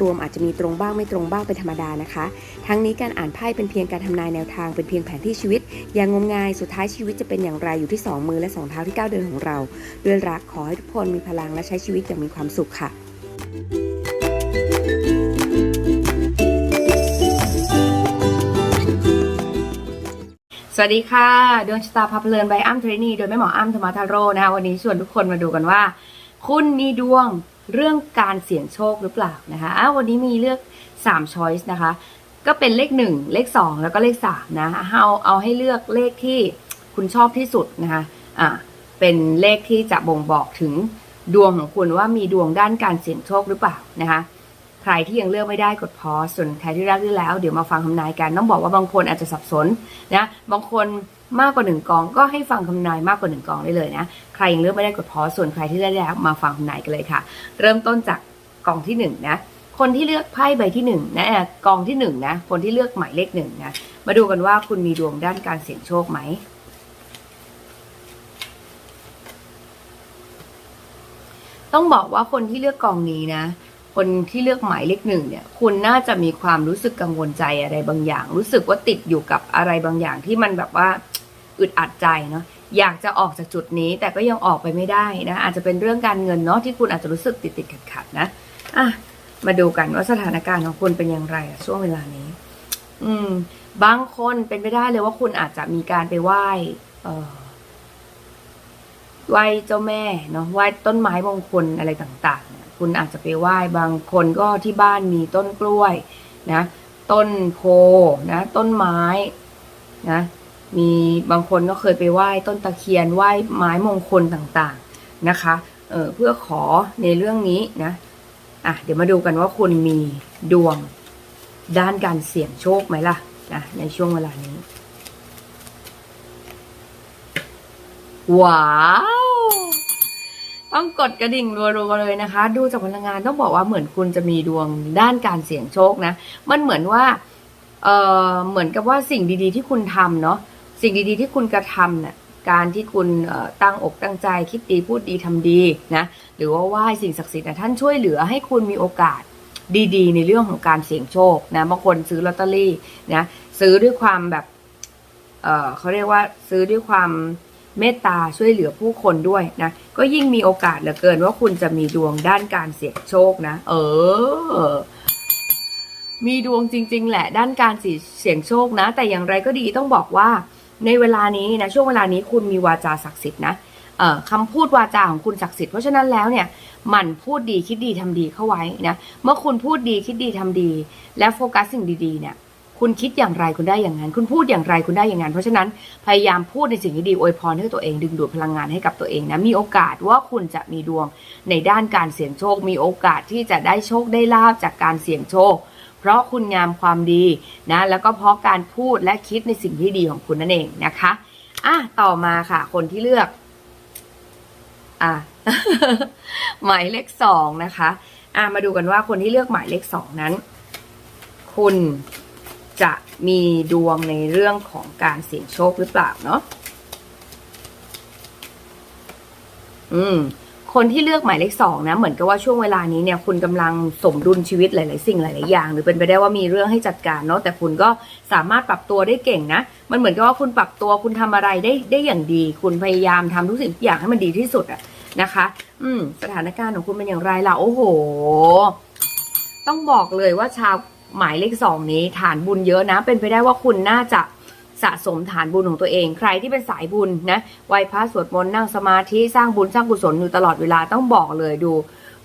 รวมอาจจะมีตรงบ้างไม่ตรงบ้างเป็นธรรมดานะคะ ทั้งนี้การอ่านไพ่เป็นเพียงการทำนายแนวทางเป็นเพียงแผนที่ชีวิต อย่างงมงายสุดท้ายชีวิตจะเป็นอย่างไรอยู่ที่สองมือและสองเท้าที่ก้าวเดินของเรา ด้วยรักขอให้ทุกคนมีพลังและใช้ชีวิตอย่างมีความสุขค่ะสวัสดีค่ะดวงชะตาพาเพลินใบอ้ำเทรนีโดยแม่หมออ้ำธรรมทาโร่นะคะวันนี้ชวนทุกคนมาดูกันว่า คุณมีดวง เรื่องการเสี่ยงโชคหรือเปล่านะคะอ้าววันนี้มีเลือก3 choice นะคะ ก็เป็นเลข 1 เลข 2 แล้วก็เลข3นะเอาเอาให้เลือกเลขที่คุณชอบที่สุดนะคะอ่าเป็นเลขที่จะบ่งบอกถึงดวงของคุณว่ามีดวงด้านการเสี่ยงโชคหรือเปล่านะคะใครที่ยังเลือกไม่ได้กดพอส่วนใครที่รักได้แล้ว เดี๋ยวมาฟังคำนายกันต้องบอกว่าบางคนอาจจะสับสนนะบางคน มากกว่าหนึ่งกอง ก็ให้ฟังคำนายมากกว่าหนึ่งกองได้เลยนะ ใครยังเลือกไม่ได้กดพอส่วนใครที่ได้แล้วมาฟังคำนายกันเลยค่ะ เริ่มต้นจากกองที่หนึ่งนะคนที่เลือกไพ่ใบที่หนึ่งนะกองที่หนึ่งนะคนที่เลือกหมายเลขหนึ่งนะมาดูกันว่าคุณมีดวงด้านการเสี่ยงโชคไหมต้องบอกว่าคนที่เลือกกองนี้นะ คนที่เลือกหมายเลขหนึ่งเนี่ย คุณน่าจะมีความรู้สึกกังวลใจอะไรบางอย่าง รู้สึกว่าติดอยู่กับอะไรบางอย่างที่มันแบบว่า อึดอัดใจเนาะอยากจะออกจากจุดนี้แต่ก็ยังออกไปไม่ได้นะอาจจะเป็นเรื่องการเงินเนาะที่คุณอาจจะรู้สึกติดติดขัดขัดนะอะมาดูกันว่าสถานการณ์ของคุณเป็นอย่างไรช่วงเวลานี้ อืม บางคนเป็นไปได้เลยว่าคุณอาจจะมีการไปไหว้เอ่อไหว้เจ้าแม่เนาะไหว้ต้นไม้มงคลอะไรต่างๆเนี่ยคุณอาจจะไปไหว้บางคนก็ที่บ้านมีต้นกล้วยนะ ต้นโพนะ ต้นไม้นะ มีบางคนก็เคยไปไหว้ต้นตะเคียนไหว้ไม้มงคลต่างๆนะคะเเพื่อขอในเรื่องนี้นะอะเดี๋ยวมาดูกันว่าคุณมีดวงด้านการเสี่ยงโชคไหมล่ะนะในช่วงเวลานี้ ว้าวต้องกดกระดิ่งรัวๆเลยนะคะ ดูจากพลังงานต้องบอกว่าเหมือนคุณจะมีดวงด้านการเสี่ยงโชคนะ มันเหมือนว่าเออเหมือนกับว่าสิ่งดีๆที่คุณทำเนาะ สิ่งดีๆที่คุณกระทำเนี่ยการที่คุณตั้งอกตั้งใจคิดดีพูดดีทำดีนะหรือว่าไหว้สิ่งศักดิ์สิทธิ์นะท่านช่วยเหลือให้คุณมีโอกาสดีๆ ในเรื่องของการเสี่ยงโชคนะบางคนซื้อลอตเตอรี่นะซื้อด้วยความแบบเเขาเรียกว่าซื้อด้วยความเมตตาช่วยเหลือผู้คนด้วยนะก็ยิ่งมีโอกาสเหลือเกินว่าคุณจะมีดวงด้านการเสี่ยงโชคนะ เออ มีดวงจริง ๆ แหละด้านการเสี่ยงโชคนะ แต่อย่างไรก็ดีต้องบอกว่า ในเวลานี้นะช่วงเวลานี้คุณมีวาจาศักดิ์สิทธิ์นะคำพูดวาจาของคุณศักดิ์สิทธิ์เพราะฉะนั้นแล้วเนี่ยหมั่นพูดดีคิดดีทำดีเข้าไว้นะเมื่อคุณพูดดีคิดดีทำดี และโฟกัสสิ่งดีๆเนี่ยคุณคิดอย่างไรคุณได้อย่างนั้น คุณพูดอย่างไรคุณได้อย่างนั้น เพราะฉะนั้นพยายามพูดในสิ่งที่ดีอวยพรให้ตัวเองดึงดูดพลังงานให้กับตัวเองนะมีโอกาสว่าคุณจะมีดวงในด้านการเสี่ยงโชค มีโอกาสที่จะได้โชคได้ลาบจากการเสี่ยงโชค เพราะคุณงามความดีนะแล้วก็เพราะการพูดและคิดในสิ่งที่ดีของคุณนั่นเองนะคะอะต่อมาค่ะ คนที่เลือก อะหมายเลขสองนะคะอะมาดูกันว่าคนที่เลือกหมายเลขสองนั้น คุณจะมีดวงในเรื่องของการเสี่ยงโชคหรือเปล่าเนาะอืม คนที่เลือกหมายเลขสองนะเหมือนกับว่าช่วงเวลานี้เนี่ยคุณกำลังสมดุลชีวิตหลาย ๆ สิ่งหลาย ๆ อย่าง หรือเป็นไปได้ว่ามีเรื่องให้จัดการเนาะแต่คุณก็สามารถปรับตัวได้เก่งนะมันเหมือนกับว่าคุณปรับตัวคุณทำอะไรได้ได้อย่างดี คุณพยายามทำทุกสิ่งทุกอย่างให้มันดีที่สุดอะนะคะ อืมสถานการณ์ของคุณเป็นอย่างไรล่ะโอ้โห ต้องบอกเลยว่าชาวหมายเลขสองนี้ฐานบุญเยอะนะ เป็นไปได้ว่าคุณน่าจะ สะสมฐานบุญของตัวเอง ใครที่เป็นสายบุญนะไหว้พระสวดมนต์นั่งสมาธิสร้างบุญสร้างกุศลอยู่ตลอดเวลาต้องบอกเลยดู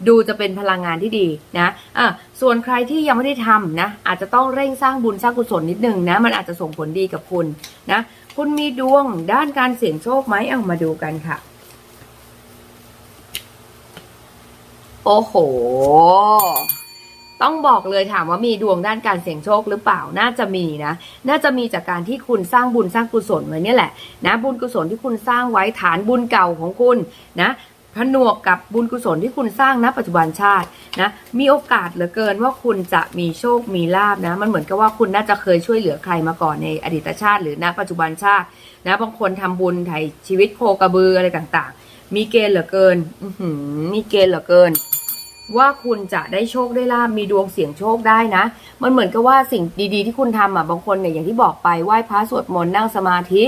ดูจะเป็นพลังงานที่ดีนะอะส่วนใครที่ยังไม่ได้ทำนะอาจจะต้องเร่งสร้างบุญสร้างกุศลนิดนึงนะมันอาจจะส่งผลดีกับคุณนะคุณมีดวงด้านการเสี่ยงโชคไหมเอามาดูกันค่ะ โอ้โห ต้องบอกเลยถามว่ามีดวงด้านการเสี่ยงโชคหรือเปล่าน่าจะมีนะ น่าจะมีจากการที่คุณสร้างบุญสร้างกุศลไว้เนี่ยแหละนะบุญกุศลที่คุณสร้างไว้ฐานบุญเก่าของคุณนะผนวกกับบุญกุศลที่คุณสร้างณปัจจุบันชาตินะมีโอกาสเหลือเกินว่าคุณจะมีโชคมีลาบนะมันเหมือนกับว่าคุณน่าจะเคยช่วยเหลือใครมาก่อนในอดีตชาติ หรือณปัจจุบันชาตินะบางคนทำบุญไถ่ชีวิตโคกระบืออะไรต่างๆ มีเกณฑ์เหลือเกินอืมีเกณฑ์เหลือเกิน ว่าคุณจะได้โชคได้ลาบมีดวงเสี่ยงโชคได้นะ มันเหมือนกับว่าสิ่งดีๆที่คุณทำอะบางคนเนี่ยอย่างที่บอกไปไหว้พระสวดมนต์นั่งสมาธิ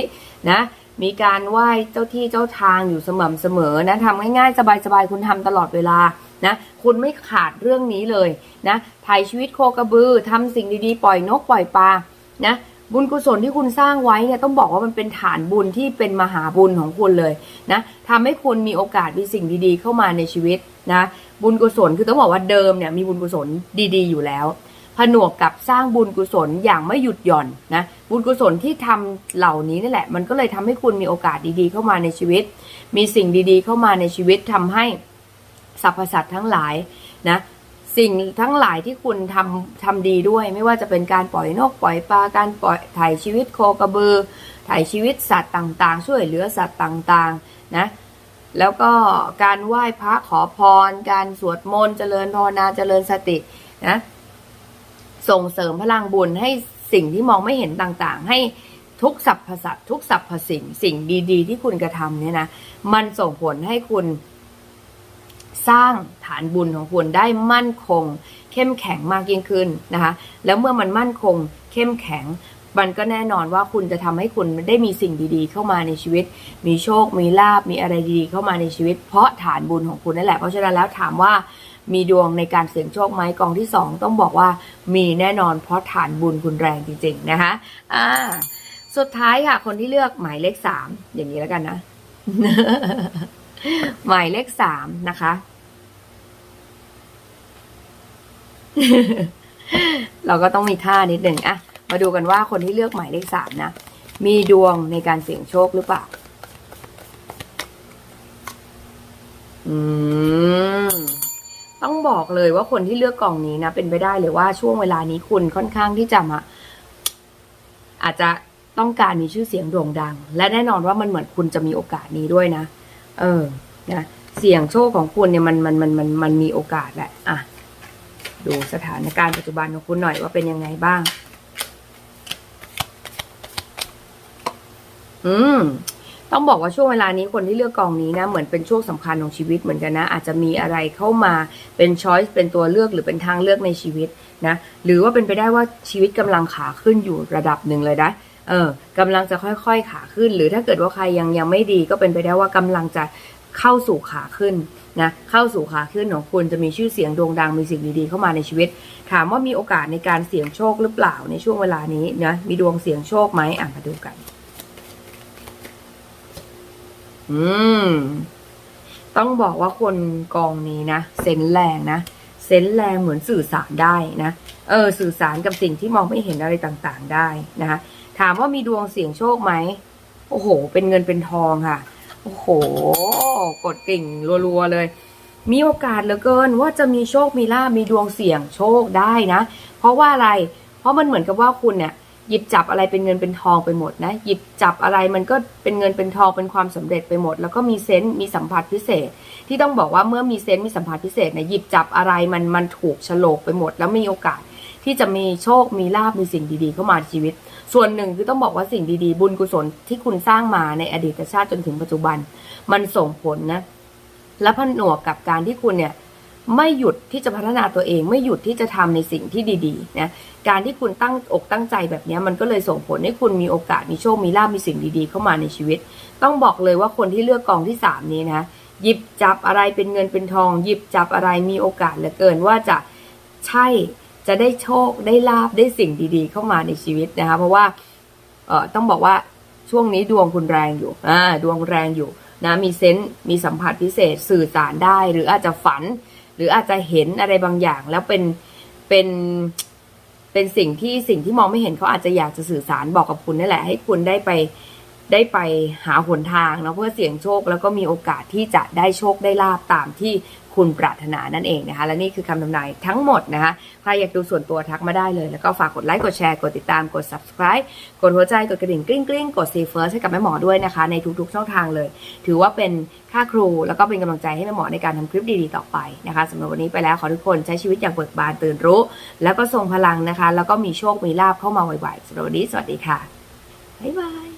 นะมีการไหว้เจ้าที่เจ้าทางอยู่สม่ำเสมอนะทำง่ายๆ สบายๆ คุณทำตลอดเวลานะคุณไม่ขาดเรื่องนี้เลยนะถ่ายชีวิตโคกระบือทำสิ่งดีๆ ปล่อยนกปล่อยปลานะบุญกุศลที่คุณสร้างไว้เนี่ยต้องบอกว่ามันเป็นฐานบุญที่เป็นมหาบุญของคุณเลยนะทำให้คุณมีโอกาสมีสิ่งดีๆ เข้ามาในชีวิตนะ บุญกุศลคือต้องบอกว่าเดิมเนี่ยมีบุญกุศลดี ๆ อยู่แล้ว ผนวกกับสร้างบุญกุศลอย่างไม่หยุดหย่อนนะบุญกุศลที่ทำเหล่านี้นี่แหละ มันก็เลยทำให้คุณมีโอกาสดีๆ เข้ามาในชีวิต มีสิ่งดีๆ เข้ามาในชีวิตทำให้สรรพสัตว์ทั้งหลายนะสิ่งทั้งหลายที่คุณทำทำดีด้วย ไม่ว่าจะเป็นการปล่อยนกปล่อยปลาการปล่อยถ่ายชีวิตโคกระบือถ่ายชีวิตสัตว์ต่างๆ ช่วยเหลือสัตว์ต่างๆนะ แล้วก็การไหว้พระขอพร การสวดมนต์เจริญภาวนาเจริญสตินะส่งเสริมพลังบุญให้สิ่งที่มองไม่เห็นต่างๆ ให้ทุกสรรพสัตว์ทุกสรรพสิ่งสิ่งดีๆ ที่คุณกระทำเนี่ยนะมันส่งผลให้คุณสร้างฐานบุญของคุณได้มั่นคง เข้มแข็งมากยิ่งขึ้นนะคะ แล้วเมื่อมันมั่นคง เข้มแข็ง มันก็แน่นอนว่าคุณจะทำให้คุณได้มีสิ่งดีๆ เข้ามาในชีวิต มีโชค มีลาบมีอะไรดีๆเข้ามาในชีวิต เพราะฐานบุญของคุณนั่นแหละ เพราะฉะนั้นแล้วถามว่ามีดวงในการเสี่ยงโชคไหมกองที่สองต้องบอกว่ามีแน่นอนเพราะฐานบุญคุณแรงจริงๆนะคะอ่าสุดท้ายค่ะ คนที่เลือกหมายเลขสามอย่างนี้แล้วกันนะหมายเลขสามนะคะ เราก็ต้องมีท่านิดหนึ่งอะ มาดูกันว่าคนที่เลือกหมายเลขสามนะ มีดวงในการเสี่ยงโชคหรือเปล่า อืม ต้องบอกเลยว่าคนที่เลือกกล่องนี้นะ เป็นไปได้เลยว่าช่วงเวลานี้คุณค่อนข้างที่จะมาอาจจะต้องการมีชื่อเสียงโด่งดัง และแน่นอนว่ามันเหมือนคุณจะมีโอกาสนี้ด้วยนะ เออ นะ เสี่ยงโชคของคุณเนี่ยมันมันมันมันมันมีโอกาสแหละ อะ ดูสถานการณ์ปัจจุบันของคุณหน่อยว่าเป็นยังไงบ้าง อืมต้องบอกว่าช่วงเวลานี้คนที่เลือกกองนี้นะเหมือนเป็นช่วงสำคัญของชีวิตเหมือนกันนะ อาจจะมีอะไรเข้ามาเป็นช้อยส์เป็นตัวเลือกหรือเป็นทางเลือกในชีวิตนะหรือว่าเป็นไปได้ว่าชีวิตกำลังขาขึ้นอยู่ระดับหนึ่งเลยนะเออกำลังจะค่อยๆขาขึ้น หรือถ้าเกิดว่าใครยังยังไม่ดีก็เป็นไปได้ว่ากำลังจะเข้าสู่ขาขึ้นนะเข้าสู่ขาขึ้นของคุณจะมีชื่อเสียงโด่งดังมีสิ่งดีๆเข้ามาในชีวิต ถามว่ามีโอกาสในการเสี่ยงโชคหรือเปล่าในช่วงเวลานี้นะมีดวงเสี่ยงโชคไหมอะมาดูกัน อืม ต้องบอกว่าคนกองนี้นะเซนแรงนะเซนแรงเหมือนสื่อสารได้นะเออสื่อสารกับสิ่งที่มองไม่เห็นอะไรต่างๆได้นะคะถามว่ามีดวงเสี่ยงโชคไหมโอ้โห เป็นเงินเป็นทองค่ะ โอ้โห กดกิ่งรัวๆเลย มีโอกาสเหลือเกินว่าจะมีโชคมีลาบมีดวงเสี่ยงโชคได้นะ เพราะว่าอะไร เพราะมันเหมือนกับว่าคุณเนี่ย หยิบจับอะไรเป็นเงินเป็นทองไปหมดนะ หยิบจับอะไรมันก็เป็นเงินเป็นทองเป็นความสำเร็จไปหมด แล้วก็มีเซนต์มีสัมผัสพิเศษ ที่ต้องบอกว่าเมื่อมีเซนต์มีสัมผัสพิเศษเนี่ยหยิบจับอะไรมันมันถูกฉลกไปหมด แล้วมีโอกาสที่จะมีโชคมีลาบมีสิ่งดีๆ เข้ามาในชีวิต ส่วนหนึ่งคือต้องบอกว่าสิ่งดีๆ บุญกุศลที่คุณสร้างมาในอดีตชาติจนถึงปัจจุบัน มันส่งผลนะและผนวกกับการที่คุณเนี่ย ไม่หยุดที่จะพัฒนาตัวเอง ไม่หยุดที่จะทำในสิ่งที่ดีๆนะการที่คุณตั้งอกตั้งใจแบบนี้มันก็เลยส่งผลให้คุณมีโอกาสมีโชคมีลาบมีสิ่งดีๆ เข้ามาในชีวิต ต้องบอกเลยว่าคนที่เลือกกองที่สามนี้นะหยิบจับอะไรเป็นเงินเป็นทอง หยิบจับอะไรมีโอกาสเหลือเกินว่าจะใช่จะได้โชคได้ลาบได้สิ่งดีๆ เข้ามาในชีวิตนะคะเพราะว่าเอ่อต้องบอกว่าช่วงนี้ดวงคุณแรงอยู่อ่าดวงแรงอยู่นะมีเซนต์มีสัมผัสพิเศษสื่อสารได้หรืออาจจะฝัน หรืออาจจะเห็นอะไรบางอย่าง แล้วเป็นเป็นเป็นสิ่งที่สิ่งที่มองไม่เห็นเขาอาจจะอยากจะสื่อสารบอกกับคุณนั่นแหละ ให้คุณได้ไป ได้ไปหาหนทางเนาะเพื่อเสี่ยงโชค แล้วก็มีโอกาสที่จะได้โชคได้ลาบตามที่คุณปรารถนานั่นเองนะคะ และนี่คือคำทำนายทั้งหมดนะคะ ใครอยากดูส่วนตัวทักมาได้เลย แล้วก็ฝากกดไลค์ กดแชร์ กดติดตาม กด subscribe กดหัวใจ กดกระดิ่งกริ๊งกริ๊งกด see first ให้กับแม่หมอด้วยนะคะ ในทุกๆช่องทางเลย ถือว่าเป็นค่าครู แล้วก็เป็นกำลังใจให้แม่หมอในการทำคลิปดีๆต่อไปนะคะสำหรับวันนี้ไปแล้วขอทุกคนใช้ชีวิตอย่างเบิกบานตื่นรู้ แล้วก็ทรงพลังนะคะ แล้วก็มีโชค มีลาภเข้ามาไวๆสำหรับวันนี้สวัสดีค่ะบ๊ายบาย